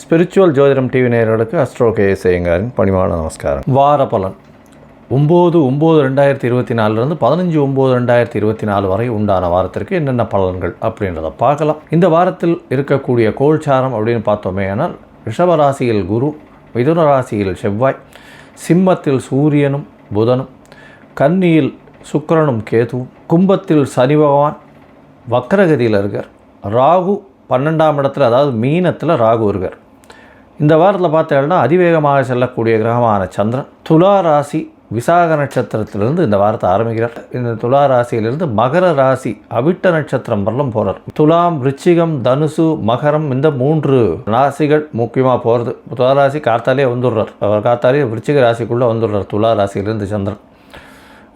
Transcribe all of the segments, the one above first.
Spiritual ஜோதிடம் TV நேயர்களுக்கு astro K செய்யுங்காரின் பணிவான நமஸ்காரம். வார பலன். ஒம்பது ஒம்பது ரெண்டாயிரத்தி இருபத்தி நாலுலேருந்து பதினஞ்சு ஒம்பது ரெண்டாயிரத்தி இருபத்தி நாலு வரை உண்டான வாரத்திற்கு என்னென்ன பலன்கள் அப்படின்றத பார்க்கலாம். இந்த வாரத்தில் இருக்கக்கூடிய கோல்சாரம் அப்படின்னு பார்த்தோமே ஆனால் ரிஷபராசியில் குரு மிதுன ராசியில் செவ்வாய் சிம்மத்தில் சூரியனும் புதனும் கன்னியில் சுக்கிரனும் கேதுவும் கும்பத்தில் சனி பகவான் வக்கரகதியில் இருக்கார். ராகு பன்னெண்டாம் இடத்துல அதாவது மீனத்தில் ராகு இருக்கார். இந்த வாரத்தில் பார்த்தீங்கன்னா அதிவேகமாக செல்லக்கூடிய கிரகமான சந்திரன் துலா ராசி விசாக நட்சத்திரத்திலிருந்து இந்த வாரத்தை ஆரம்பிக்கிறார். இந்த துலா ராசியிலிருந்து மகர ராசி அவிட்ட நட்சத்திரம் வரலும் போகிறார் துலாம் ரிச்சிகம் தனுசு மகரம் இந்த மூன்று ராசிகள் முக்கியமாக போகிறது துலா ராசி கார்த்தாலே வந்துடுறார். அவர் கார்த்தாலே விருச்சிக ராசிக்குள்ளே வந்துடுறார். துலா ராசியிலிருந்து சந்திரன்.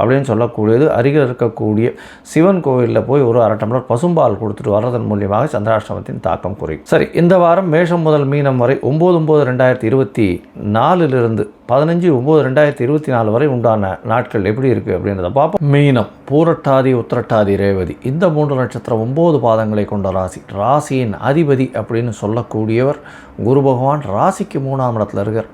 அப்படின்னு சொல்லக்கூடியது. அருகில் இருக்கக்கூடிய சிவன் கோவிலில் போய் ஒரு அரை டம்ளர் பசும்பால் கொடுத்துட்டு வர்றதன் மூலியமாக சந்திராஷ்டமத்தின் தாக்கம் குறையும். சரி இந்த வாரம் மேஷம் முதல் மீனம் வரை ஒம்பது ஒம்பது ரெண்டாயிரத்தி இருபத்தி நாலுலிருந்து பதினஞ்சு ஒம்பது ரெண்டாயிரத்தி இருபத்தி நாலு வரை உண்டான நாட்கள் எப்படி இருக்குது அப்படின்றத பார்ப்போம். மீனம் பூரட்டாதி உத்திரட்டாதி ரேவதி இந்த மூன்று நட்சத்திரம் ஒம்பது பாதங்களை கொண்ட ராசி. ராசியின் அதிபதி அப்படின்னு சொல்லக்கூடியவர் குரு பகவான். ராசிக்கு மூணாம் இடத்துல இருக்கார்.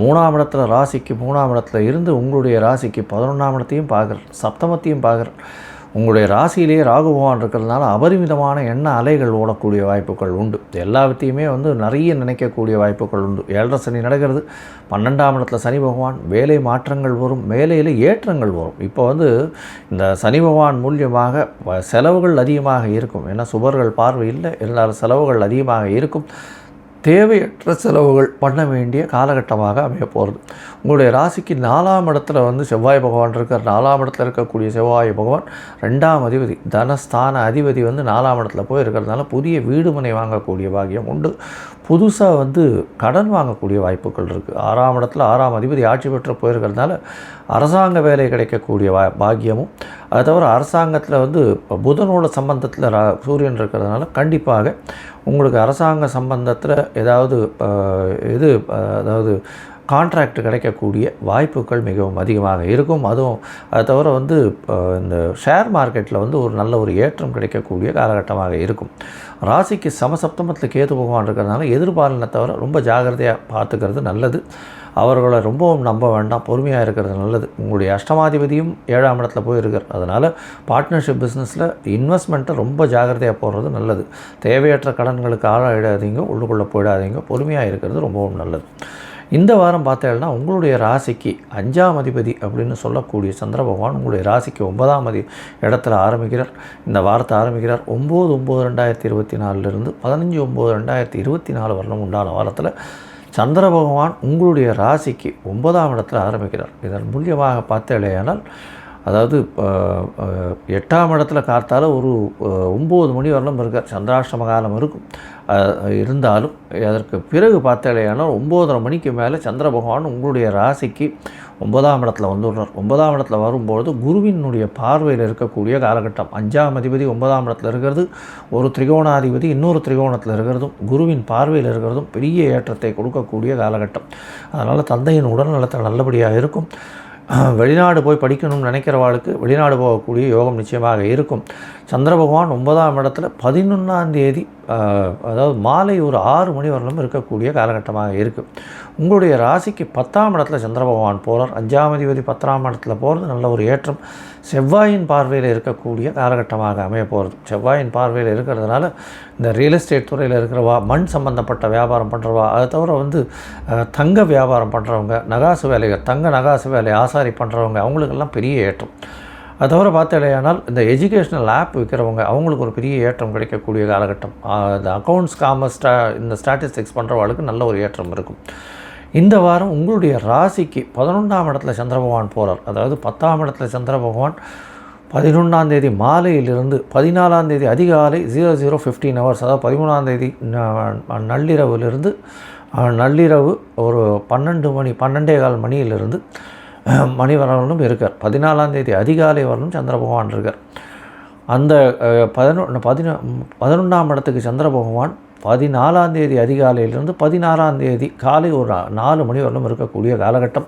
மூணாம் இடத்துல ராசிக்கு மூணாம் இடத்துல இருந்து உங்களுடைய ராசிக்கு பதினொன்றாம் இடத்தையும் பார்க்குறார் சப்தமத்தையும் பார்க்குறார் உங்களுடைய ராசியிலேயே ராகு பகவான் இருக்கிறதுனால அபரிமிதமான எண்ண அலைகள் ஓடக்கூடிய வாய்ப்புகள் உண்டு. எல்லாத்தையுமே வந்து நிறைய நினைக்கக்கூடிய வாய்ப்புகள் உண்டு. ஏழரை சனி நடக்கிறது பன்னெண்டாம் இடத்துல சனி பகவான் வேலை மாற்றங்கள் வரும் வேலையில் ஏற்றங்கள் வரும். இப்போ வந்து இந்த சனி பகவான் மூலியமாக செலவுகள் அதிகமாக இருக்கும். ஏன்னா சுபர்கள் பார்வை இல்லை இருந்தாலும் செலவுகள் அதிகமாக இருக்கும். தேவையற்ற செலவுகள் பண்ண வேண்டிய காலகட்டமாக அமைய போகிறது உங்களுடைய ராசிக்கு நாலாம் இடத்துல வந்து செவ்வாய் பகவான் இருக்கார். நாலாம் இடத்துல இருக்கக்கூடிய செவ்வாய் பகவான் ரெண்டாம் அதிபதி தனஸ்தான அதிபதி வந்து நாலாம் இடத்துல போய் இருக்கிறதுனால புதிய வீடு மனை வாங்கக்கூடிய பாகியம் உண்டு. புதுசாக வந்து கடன் வாங்கக்கூடிய வாய்ப்புகள் இருக்குது ஆறாம் இடத்துல ஆறாம் அதிபதி ஆட்சி பெற்று போயிருக்கிறதுனால அரசாங்க வேலை கிடைக்கக்கூடிய வா பாக்கியமும் அதை தவிர அரசாங்கத்தில் வந்து புதனோட சம்பந்தத்தில் சூரியன் இருக்கிறதுனால கண்டிப்பாக உங்களுக்கு அரசாங்க சம்பந்தத்தில் ஏதாவது இது அதாவது கான்ட்ராக்ட் கிடைக்கக்கூடிய வாய்ப்புகள் மிகவும் அதிகமாக இருக்கும். அதுவும் அதை தவிர வந்து இந்த ஷேர் மார்க்கெட்டில் வந்து ஒரு நல்ல ஒரு ஏற்றம் கிடைக்கக்கூடிய காலகட்டமாக இருக்கும். ராசிக்கு சமசப்தமத்தில் கேது பகவான் இருக்கிறதுனால எதிர்பாலனை தவிர ரொம்ப ஜாகிரதையாக பார்த்துக்கிறது நல்லது. அவர்களை ரொம்பவும் நம்ப வேண்டாம். பொறுமையாக இருக்கிறது நல்லது. உங்களுடைய அஷ்டமாதிபதியும் ஏழாம் இடத்துல போய் இருக்கார் அதனால் பார்ட்னர்ஷிப் பிஸ்னஸில் இன்வெஸ்ட்மெண்ட்டை ரொம்ப ஜாகிரதையாக போடுறது நல்லது. தேவையற்ற கடன்களுக்கு ஆளாயிடாதீங்க. உள்ளுக்குள்ளே போயிடாதீங்க. பொறுமையாக இருக்கிறது ரொம்பவும் நல்லது. இந்த வாரம் பார்த்தீங்கன்னா உங்களுடைய ராசிக்கு அஞ்சாம் அதிபதி அப்படின்னு சொல்லக்கூடிய சந்திர பகவான் உங்களுடைய ராசிக்கு ஒன்பதாம் அதி இடத்துல ஆரம்பிக்கிறார். இந்த வாரத்தை ஆரம்பிக்கிறார். ஒம்பது ஒம்பது ரெண்டாயிரத்தி இருபத்தி நாலுலேருந்து பதினஞ்சு ஒம்பது ரெண்டாயிரத்தி இருபத்தி நாலு வரணும் உண்டான வாரத்தில் சந்திர பகவான் உங்களுடைய ராசிக்கு ஒன்பதாம் இடத்துல ஆரம்பிக்கிறார். இதன் மூலியமாக பார்த்தேனால் அதாவது எட்டாம் இடத்துல காத்தால் ஒரு ஒம்பது மணி வரலும் இருக்கார் சந்திராஷ்டம காலம் இருக்கும் இருந்தாலும் அதற்கு பிறகு பார்த்தாலேயானால் ஒம்போதரை மணிக்கு மேலே சந்திர பகவான் உங்களுடைய ராசிக்கு ஒன்பதாம் இடத்துல வந்துடுறார் ஒன்பதாம் இடத்துல வரும்பொழுது குருவினுடைய பார்வையில் இருக்கக்கூடிய காலகட்டம். அஞ்சாம் அதிபதி ஒன்பதாம் இடத்துல இருக்கிறது ஒரு திரிகோணாதிபதி இன்னொரு திரிகோணத்தில் இருக்கிறதும் குருவின் பார்வையில் இருக்கிறதும் பெரிய ஏற்றத்தை கொடுக்கக்கூடிய காலகட்டம். அதனால் தந்தையின் உடல்நலத்தில் நல்லபடியாக இருக்கும். வெளிநாடு போய் படிக்கணும்னு நினைக்கிறவாளுக்கு வெளிநாடு போகக்கூடிய யோகம் நிச்சயமாக இருக்கும். சந்திர பகவான் ஒன்பதாம் இடத்துல பதினொன்றாம் தேதி அதாவது மாலை ஒரு ஆறு மணி வரலும் இருக்கக்கூடிய காலகட்டமாக இருக்குது உங்களுடைய ராசிக்கு பத்தாம் இடத்துல சந்திர பகவான் போகிறார் அஞ்சாம் அதிபதி பத்தாம் இடத்துல போகிறது நல்ல ஒரு ஏற்றம். செவ்வாயின் பார்வையில் இருக்கக்கூடிய காலகட்டமாக அமைய போகிறது செவ்வாயின் பார்வையில் இருக்கிறதுனால இந்த ரியல் எஸ்டேட் துறையில் இருக்கிறவா மண் சம்பந்தப்பட்ட வியாபாரம் பண்ணுறவா அதை தவிர வந்து தங்க வியாபாரம் பண்ணுறவங்க நகாசு வேலைகள் தங்க நகாசு வேலை ஆசாரி பண்ணுறவங்க அவங்களுக்கெல்லாம் பெரிய ஏற்றம். அது தவிர பார்த்தாலேயானால் இந்த எஜுகேஷ்னல் ஆப் விற்கிறவங்க அவங்களுக்கு ஒரு பெரிய ஏற்றம் கிடைக்கக்கூடிய காலகட்டம். இந்த அக்கௌண்ட்ஸ் காமர்ஸ் ஸ்டா இந்த ஸ்டாட்டிஸ்டிக்ஸ் பண்ணுறவங்களுக்கு நல்ல ஒரு ஏற்றம் இருக்கும். இந்த வாரம் உங்களுடைய ராசிக்கு பதினொன்றாம் இடத்துல சந்திர பகவான் போகிறார் அதாவது பத்தாம் இடத்துல சந்திர பகவான் பதினொன்றாம் தேதி மாலையிலிருந்து பதினாலாம் தேதி அதிகாலை ஜீரோ ஜீரோ ஃபிஃப்டீன் ஹவர்ஸ் அதாவது பதிமூணாம் தேதி நள்ளிரவுலேருந்து நள்ளிரவு ஒரு பன்னெண்டு மணி பன்னெண்டே கால் மணியிலிருந்து மணிவரவனும் இருக்கார். பதினாலாம் தேதி அதிகாலை வரலும் சந்திர பகவான் இருக்கார். அந்த பதினொன்று பதினொ பதினொன்றாம் இடத்துக்கு சந்திர பகவான் பதினாலாம் தேதி அதிகாலையிலிருந்து பதினாறாம் தேதி காலை ஒரு நாலு மணி வரலும் இருக்கக்கூடிய காலகட்டம்.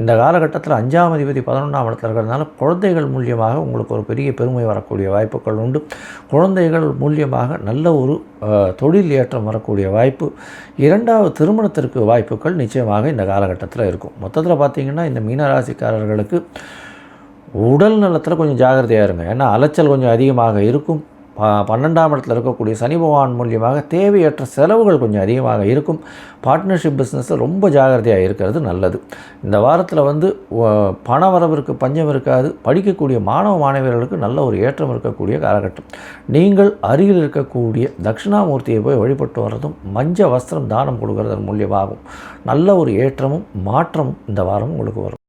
இந்த காலகட்டத்தில் அஞ்சாம் அதிபதி பதினொன்றாம் இடத்துல இருக்கிறதுனால குழந்தைகள் மூலியமாக உங்களுக்கு ஒரு பெரிய பெருமை வரக்கூடிய வாய்ப்புகள் உண்டு. குழந்தைகள் மூலியமாக நல்ல ஒரு தொழில் ஏற்றம் வரக்கூடிய வாய்ப்பு. இரண்டாவது திருமணத்திற்கு வாய்ப்புகள் நிச்சயமாக இந்த காலகட்டத்தில் இருக்கும். மொத்தத்தில் பார்த்திங்கன்னா இந்த மீனராசிக்காரர்களுக்கு உடல் நலத்தில் கொஞ்சம் ஜாகிரதையாக இருங்க. ஏன்னா அலைச்சல் கொஞ்சம் அதிகமாக இருக்கும். ப பன்னெண்டாம் இடத்துல இருக்கக்கூடிய சனி பகவான் மூலியமாக தேவையற்ற செலவுகள் கொஞ்சம் அதிகமாக இருக்கும். பார்ட்னர்ஷிப் பிஸ்னஸில் ரொம்ப ஜாகிரதையாக இருக்கிறது நல்லது. இந்த வாரத்தில் வந்து பண வரவிற்கு பஞ்சம் இருக்காது. படிக்கக்கூடிய மாணவ மாணவியர்களுக்கு நல்ல ஒரு ஏற்றம் இருக்கக்கூடிய காலகட்டம். நீங்கள் அருகில் இருக்கக்கூடிய தட்சிணாமூர்த்தியை போய் வழிபட்டு வர்றதும் மஞ்ச வஸ்திரம் தானம் கொடுக்கறதன் மூலியமாகும் நல்ல ஒரு ஏற்றமும் மாற்றமும் இந்த வாரம் உங்களுக்கு வரும்.